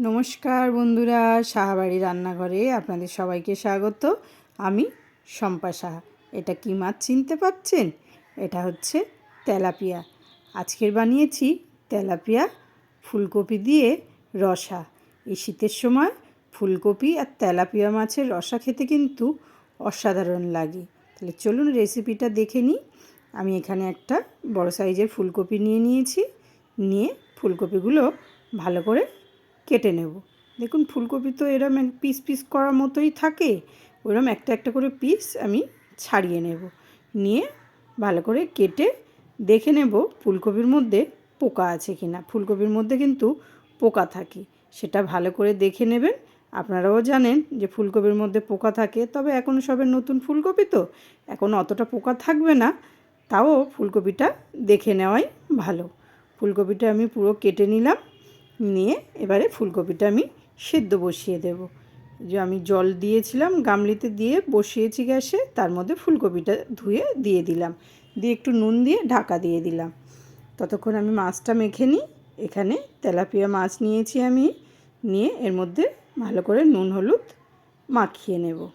নমস্কার বন্ধুরা, সাহাবাড়ি রান্নাঘরে আপনাদের সবাইকে স্বাগত। আমি শম্পা সাহা। এটা কি মাছ চিনতে পারছেন এটা হচ্ছে তেলাপিয়া। আজকের বানিয়েছি তেলাপিয়া ফুলকপি দিয়ে রসা। এই শীতের সময় ফুলকপি আর তেলাপিয়া মাছের রসা খেতে কিন্তু অসাধারণ লাগে। তাহলে চলুন রেসিপিটা দেখে নিই। আমি এখানে একটা বড় সাইজের ফুলকপি নিয়ে নিয়েছি। নিয়ে ফুলকপিগুলো ভালো করে কেটে নেব। দেখুন, ফুলকপি তো এরম পিস পিস করার মতোই থাকে। ওরম একটা একটা করে পিস আমি ছাড়িয়ে নেব। নিয়ে ভালো করে কেটে দেখে নেব ফুলকপির মধ্যে পোকা আছে কি না ফুলকপির মধ্যে কিন্তু পোকা থাকে। সেটা ভালো করে দেখে নেবেন। আপনারাও জানেন যে ফুলকপির মধ্যে পোকা থাকে। তবে এখন সবে নতুন ফুলকপি তো। এখন অতটা পোকা থাকবে না। তাও ফুলকপিটা দেখে নেওয়াই ভালো। ফুলকপিটা আমি পুরো কেটে নিলাম। নিয়ে এবারে ফুলকপিটা আমি সেদ্ধ বসিয়ে দেব। যে আমি জল দিয়েছিলাম, গামলিতে দিয়ে বসিয়েছি গ্যাসে, তার মধ্যে ফুলকপিটা ধুয়ে দিয়ে দিলাম। দিয়ে একটু নুন দিয়ে ঢাকা দিয়ে দিলাম। ততক্ষণ আমি মাছটা মেখে নিই। এখানে তেলাপিয়া মাছ নিয়েছি আমি। নিয়ে এর মধ্যে ভালো করে নুন হলুদ মাখিয়ে নেব।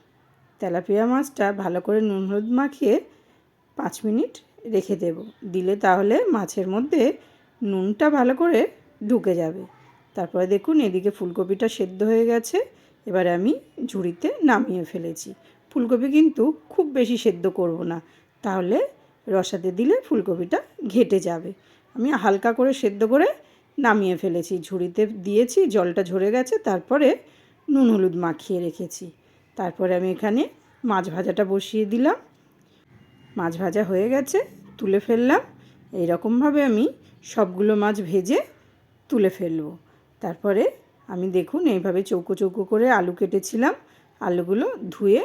তেলাপিয়া মাছটা ভালো করে নুন হলুদ মাখিয়ে পাঁচ মিনিট রেখে দেব। দিলে তাহলে মাছের মধ্যে নুনটা ভালো করে ঢুকে যাবে। তারপরে দেখুন এদিকে ফুলকপিটা সেদ্ধ হয়ে গেছে। এবারে আমি ঝুড়িতে নামিয়ে ফেলেছি। ফুলকপি কিন্তু খুব বেশি সেদ্ধ করব না। তাহলে রসাতে দিলে ফুলকপিটা ঘেটে যাবে। আমি হালকা করে সেদ্ধ করে নামিয়ে ফেলেছি। ঝুড়িতে দিয়েছি, জলটা ঝরে গেছে, তারপরে নুন হলুদ মাখিয়ে রেখেছি। তারপরে আমি এখানে মাছ ভাজাটা বসিয়ে দিলাম। মাছ ভাজা হয়ে গেছে, তুলে ফেললাম। এইরকমভাবে আমি সবগুলো মাছ ভেজে তুলে ফেলব। তারপরে আমি দেখুন এইভাবে চৌকো চৌকো করে আলু কেটেছিলাম। আলুগুলো ধুয়ে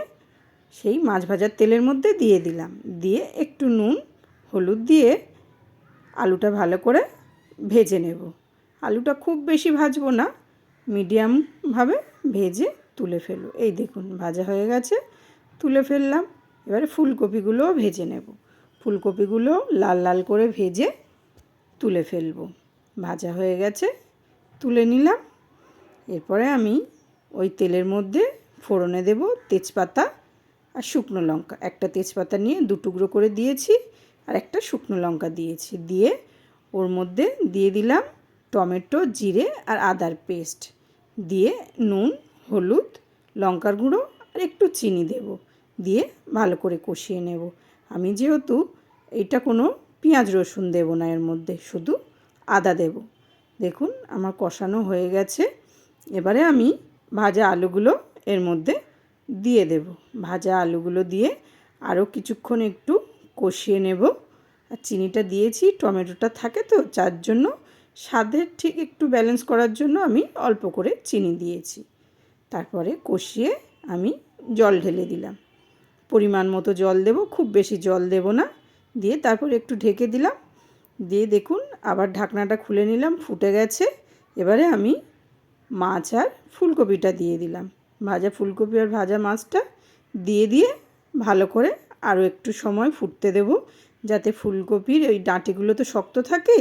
সেই মাছ ভাজার তেলের মধ্যে দিয়ে দিলাম। দিয়ে একটু নুন, হলুদ দিয়ে আলুটা ভালো করে ভেজে নেব। আলুটা খুব বেশি ভাজবো না মিডিয়ামভাবে ভেজে তুলে ফেলব। এই দেখুন ভাজা হয়ে গেছে, তুলে ফেললাম। এবারে ফুলকপিগুলোও ভেজে নেব। ফুলকপিগুলো লাল লাল করে ভেজে তুলে ফেলব। ভাজা হয়ে গেছে। তুলে নিলাম। এরপরে আমি ওই তেলের মধ্যে ফোড়নে দেব তেজপাতা আর শুকনো লঙ্কা। একটা তেজপাতা নিয়ে দু টুকরো করে দিয়েছি আর একটা শুকনো লঙ্কা দিয়েছি। দিয়ে ওর মধ্যে দিয়ে দিলাম টমেটো, জিরে আর আদার পেস্ট। দিয়ে নুন, হলুদ, লঙ্কার গুঁড়ো আর একটু চিনি দেব। দিয়ে ভালো করে কষিয়ে নেব। আমি যেহেতু এটা কোনো পেঁয়াজ রসুন দেব না এর মধ্যে, শুধু আদা দেব। দেখুন, আমার কষানো হয়ে গেছে। এবারে আমি ভাজা আলুগুলো এর মধ্যে দিয়ে দেব। ভাজা আলুগুলো দিয়ে আরও কিছুক্ষণ একটু কষিয়ে নেব। আর চিনিটা দিয়েছি, টমেটোটা থাকে তো, যার জন্য স্বাদের ঠিক একটু ব্যালেন্স করার জন্য আমি অল্প করে চিনি দিয়েছি। তারপরে কষিয়ে আমি জল ঢেলে দিলাম। পরিমাণ মতো জল দেব, খুব বেশি জল দেব না। দিয়ে তারপর একটু ঢেকে দিলাম। দিয়ে দেখুন, আবার ঢাকনাটা খুলে নিলাম, ফুটে গেছে। এবারে আমি মাছ আর ফুলকপিটা দিয়ে দিলাম। ভাজা ফুলকপি আর ভাজা মাছটা দিয়ে দিয়ে ভালো করে আরও একটু সময় ফুটতে দেব, যাতে ফুলকপির ওই ডাঁটিগুলো তো শক্ত থাকে,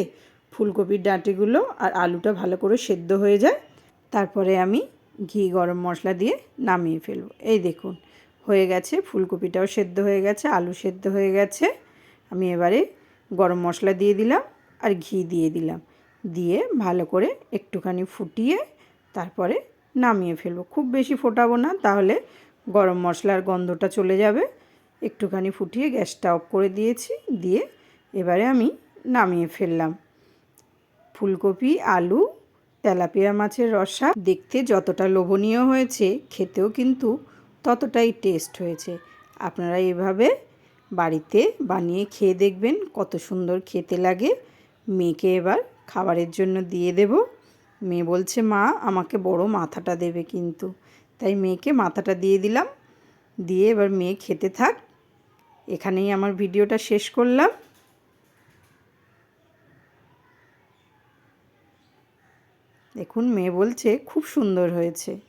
ফুলকপির ডাঁটিগুলো আর আলুটা ভালো করে সেদ্ধ হয়ে যায়। তারপরে আমি ঘি গরম মশলা দিয়ে নামিয়ে ফেলব। এই দেখুন, হয়ে গেছে, ফুলকপিটাও সেদ্ধ হয়ে গেছে, আলু সেদ্ধ হয়ে গেছে। আমি এবারে গরম মশলা দিয়ে দিলাম আর ঘি দিয়ে দিলাম। দিয়ে ভালো করে একটুখানি ফুটিয়ে তারপরে নামিয়ে ফেলব। খুব বেশি ফোটাবো না, তাহলে গরম মশলার গন্ধটা চলে যাবে। একটুখানি ফুটিয়ে গ্যাসটা অফ করে দিয়েছি, দিয়ে এবারে আমি নামিয়ে ফেললাম। ফুলকপি, আলু, তেলাপিয়া মাছের রসা দেখতে যতটা লোভনীয় হয়েছে, খেতেও কিন্তু ততটাই টেস্ট হয়েছে। আপনারা এভাবে বাড়িতে বানিয়ে খেয়ে দেখবেন কত সুন্দর খেতে লাগে। মেয়েকে এবার খাবারের জন্য দিয়ে দেব। মেয়ে বলছে, মা, আমাকে বড় মাথাটা দেবে কিন্তু। তাই মেয়েকে মাথাটা দিয়ে দিলাম। দিয়ে এবার মেয়ে খেতে থাক। এখানেই আমার ভিডিওটা শেষ করলাম। দেখুন, মেয়ে বলছে, খুব সুন্দর হয়েছে।